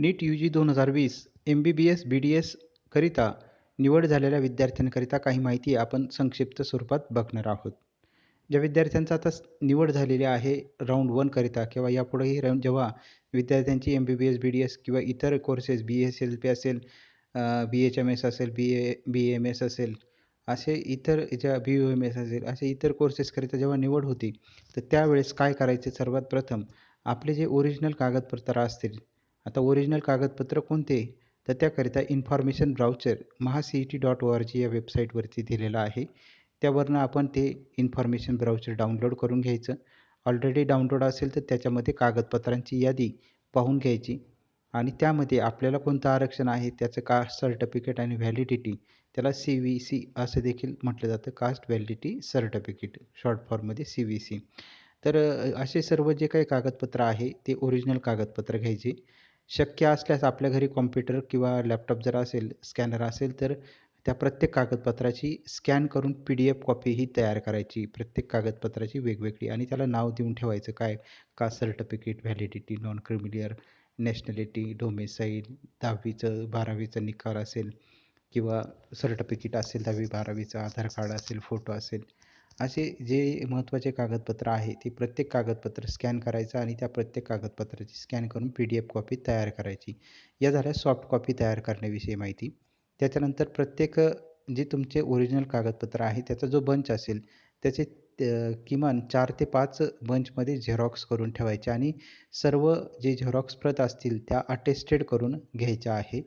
NEET U जी दोन हजार वीस M B B S B D एसकरिता निवड झालेल्या विद्यार्थ्यांकरिता काही माहिती आपण संक्षिप्त स्वरूपात बघणार आहोत. ज्या विद्यार्थ्यांचा आता निवड झालेली आहे राऊंड वनकरिता किंवा यापुढेही राऊंड जेव्हा विद्यार्थ्यांची M B B S B D S किंवा इतर courses B S L P असेल बी एच एम एस असेल बी ए बी एम एस असेल असे इतर ज्या बी यू एम एस असेल असे इतर कोर्सेसकरिता जेव्हा निवड होती तर त्यावेळेस काय करायचे? सर्वात प्रथम आपले जे ओरिजिनल कागदपत्र असतील आता ओरिजिनल कागदपत्र कोणते? तर त्याकरिता information brochure Maha C E T dot O R G या वेबसाईटवरती दिलेलं आहे. त्यावरनं आपण ते इन्फॉर्मेशन ब्राउचर डाउनलोड करून घ्यायचं. ऑलरेडी डाउनलोड असेल तर त्याच्यामध्ये कागदपत्रांची यादी पाहून घ्यायची. आणि त्यामध्ये आपल्याला कोणतं आरक्षण आहे? त्याचं कास्ट सर्टिफिकेट आणि व्हॅलिडिटी त्याला सी व्ही सी असं देखील म्हटलं जातं कास्ट व्हॅलिडिटी सर्टिफिकेट शॉर्ट फॉर्ममध्ये सी व्ही सी तर असे सर्व जे काही कागदपत्र आहे ते ओरिजिनल कागदपत्र घ्यायचे. शक्य असल्यास आपल्या घरी कॉम्प्युटर किंवा लॅपटॉप जर असेल स्कॅनर असेल तर त्या प्रत्येक कागदपत्राची स्कॅन करून पी डी एफ कॉपी ही तयार करायची. प्रत्येक कागदपत्राची वेगवेगळी आणि त्याला नाव देऊन ठेवायचं काय? Caste certificate validity non creamy layer nationality domicile दहावीचं बारावीचं निकाल असेल किंवा सर्टिफिकेट असेल दहावी बारावीचं आधार कार्ड असेल फोटो असेल असे जे महत्त्वाचे कागदपत्र आहे ते प्रत्येक कागदपत्र स्कॅन करायचं आणि त्या प्रत्येक कागदपत्राची स्कॅन करून पी डी एफ कॉपी तयार करायची. या झाल्या सॉफ्ट कॉपी तयार करण्याविषयी माहिती. त्याच्यानंतर प्रत्येक जे तुमचे ओरिजिनल कागदपत्र आहे त्याचा जो बंच असेल त्याचे किमान चार ते पाच बंचमध्ये झेरॉक्स करून ठेवायचे आणि सर्व जे झेरॉक्स प्रत असतील त्या अटेस्टेड करून घ्यायच्या आहे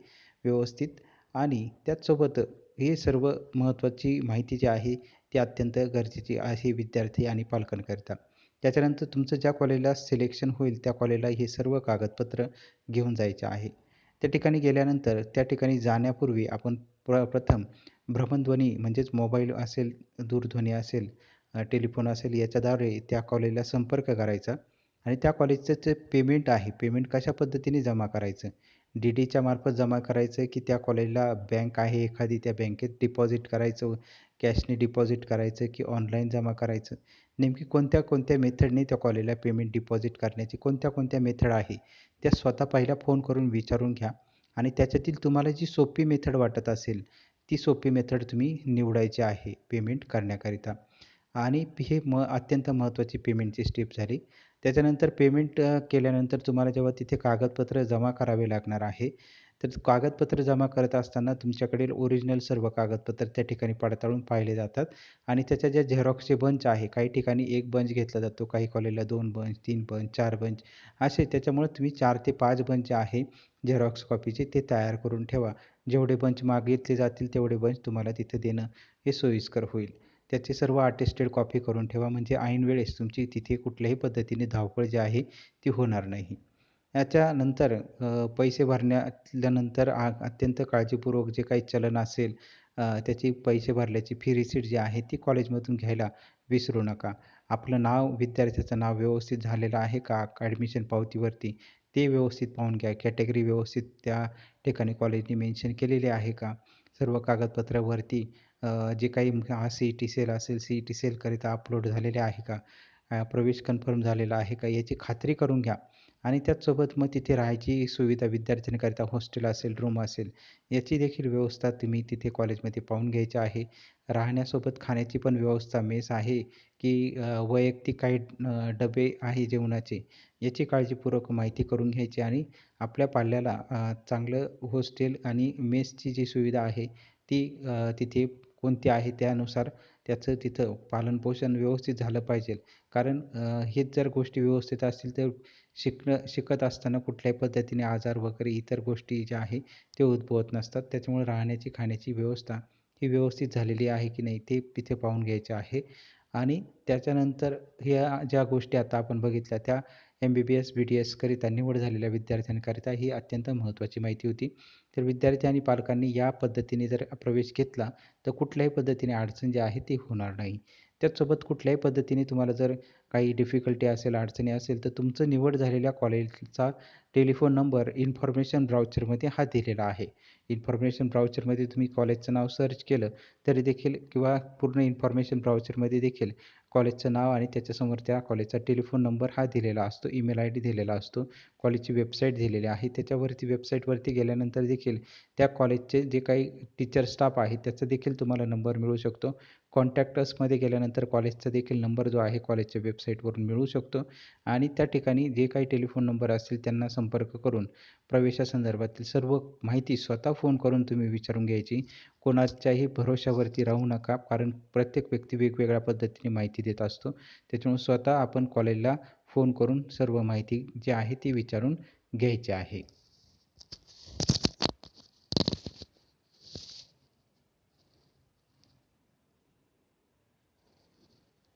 व्यवस्थित. आणि त्याचसोबत हे सर्व महत्त्वाची माहिती जी आहे ते अत्यंत गरजेची आहे विद्यार्थी आणि पालकांकरिता. त्याच्यानंतर तुमचं ज्या कॉलेजला सिलेक्शन होईल त्या कॉलेजला हे सर्व कागदपत्र घेऊन जायचे आहे. त्या ठिकाणी गेल्यानंतर त्या ठिकाणी जाण्यापूर्वी आपण प्र प्रथम भ्रमणध्वनी म्हणजेच मोबाईल असेल दूरध्वनी असेल टेलिफोन असेल याच्याद्वारे त्या कॉलेजला संपर्क करायचा. आणि त्या कॉलेजचं जे पेमेंट आहे पेमेंट कशा पद्धतीने जमा करायचं? डी डीच्या मार्फत जमा करायचं आहे की त्या कॉलेजला बँक आहे एखादी त्या बँकेत डिपॉझिट करायचं कॅशने डिपॉझिट करायचं की ऑनलाईन जमा करायचं. नेमकी कोणत्या कोणत्या मेथडने त्या कॉलेजला पेमेंट डिपॉझिट करण्याची कोणत्या कोणत्या मेथड आहे त्या स्वतः पहिला फोन करून विचारून घ्या. आणि त्याच्यातील तुम्हाला जी सोपी मेथड वाटत असेल ती सोपी मेथड तुम्ही निवडायची आहे पेमेंट करण्याकरिता. आणि हे म अत्यंत महत्त्वाची पेमेंटची स्टेप झाली. त्याच्यानंतर पेमेंट केल्यानंतर तुम्हाला जेव्हा तिथे कागदपत्र जमा करावे लागणार आहे तर कागदपत्र जमा करत असताना तुमच्याकडील ओरिजिनल सर्व कागदपत्र त्या ठिकाणी पडताळून पाहिले जातात. आणि त्याच्या ज्या झेरॉक्सचे बंच आहे काही ठिकाणी एक बंच घेतला जातो काही कॉलेजला दोन बंच तीन बंच चार बंच असे त्याच्यामुळे तुम्ही चार ते पाच बंच आहे झेरॉक्स कॉपीचे ते तयार करून ठेवा. जेवढे बंच मागितले जातील तेवढे बंच तुम्हाला तिथं देणं हे सोयीस्कर होईल. त्याची सर्व आर्टिस्टेड कॉपी करून ठेवा. म्हणजे ऐन वेळेस तुमची तिथे कुठल्याही पद्धतीने धावपळ जी आहे ती होणार नाही. याच्यानंतर पैसे भरण्यानंतर आ अत्यंत काळजीपूर्वक जे काही चलन असेल त्याची पैसे भरल्याची फी रिसीट जी आहे ती कॉलेजमधून घ्यायला विसरू नका. आपलं नाव विद्यार्थ्याचं नाव व्यवस्थित झालेलं आहे का? ॲडमिशन पावतीवरती ते व्यवस्थित पाहून घ्या. कॅटेगरी व्यवस्थित त्या ठिकाणी कॉलेजने मेन्शन केलेली आहे का? सर्व कागदपत्रावरती जे काही हा सी ई टी सेल असेल सी ई टी सेलकरिता अपलोड झालेले आहे का? प्रवेश कन्फर्म झालेला आहे का? याची खात्री करून घ्या. आणि त्याचसोबत मग तिथे राहायची सुविधा विद्यार्थ्यांकरिता हॉस्टेल असेल रूम असेल याची देखील व्यवस्था तुम्ही तिथे कॉलेजमध्ये पाहून घ्यायची आहे. राहण्यासोबत खाण्याची पण व्यवस्था मेस आहे की वैयक्तिक काही डबे आहे जेवणाचे याची काळजीपूर्वक माहिती करून घ्यायची आणि आपल्या पाल्याला चांगलं हॉस्टेल आणि मेसची जी सुविधा आहे ती तिथे कोणती आहे त्यानुसार त्याचं तिथं पालनपोषण व्यवस्थित झालं पाहिजे. कारण हेच जर गोष्टी व्यवस्थित असतील तर शिकणं शिकत असताना कुठल्याही पद्धतीने आजार वगैरे इतर गोष्टी ज्या आहे ते उद्भवत नसतात. त्याच्यामुळे राहण्याची खाण्याची व्यवस्था ही व्यवस्थित झालेली आहे की नाही ते तिथे पाहून घ्यायचे आहे. आणि त्याच्यानंतर ह्या ज्या गोष्टी आता आपण बघितल्या त्या M B B S B D एसकरिता निवड झालेल्या विद्यार्थ्यांकरिता ही अत्यंत महत्त्वाची माहिती होती. तर विद्यार्थी आणि पालकांनी या पद्धतीने जर प्रवेश घेतला तर कुठल्याही पद्धतीने अडचण जी आहे ती होणार नाही. त्याचसोबत कुठल्याही पद्धतीने तुम्हाला जर काही डिफिकल्टी असेल अडचणी असेल तर तुमचं निवड झालेल्या कॉलेजचा टेलिफोन नंबर इन्फॉर्मेशन ब्राउचरमध्ये हा दिलेला आहे. इन्फॉर्मेशन ब्राउचरमध्ये तुम्ही कॉलेजचं नाव सर्च केलं तरी देखील किंवा पूर्ण इन्फॉर्मेशन ब्राउचरमध्ये देखील कॉलेजचं नाव आणि त्याच्यासमोर त्या कॉलेजचा टेलिफोन नंबर हा दिलेला असतो ईमेल आय डी दिलेला असतो कॉलेजची वेबसाईट दिलेली आहे त्याच्यावरती वेबसाईटवरती गेल्यानंतर देखील त्या कॉलेजचे जे काही टीचर स्टाफ आहे त्याचा देखील तुम्हाला नंबर मिळू शकतो. कॉन्टॅक्टर्समध्ये गेल्यानंतर कॉलेजचा देखील नंबर जो आहे कॉलेजच्या वेबसाईटवरून मिळू शकतो. आणि त्या ठिकाणी जे काही टेलिफोन नंबर असतील त्यांना संपर्क करून प्रवेशासंदर्भातील सर्व माहिती स्वतः फोन करून तुम्ही विचारून घ्यायची. कोणाच्याही भरोशावरती राहू नका कारण प्रत्येक व्यक्ती वेगवेगळ्या पद्धतीने माहिती देत असतो. त्याच्यामुळे स्वतः आपण कॉलेजला फोन करून सर्व माहिती जी आहे ती विचारून घ्यायची आहे.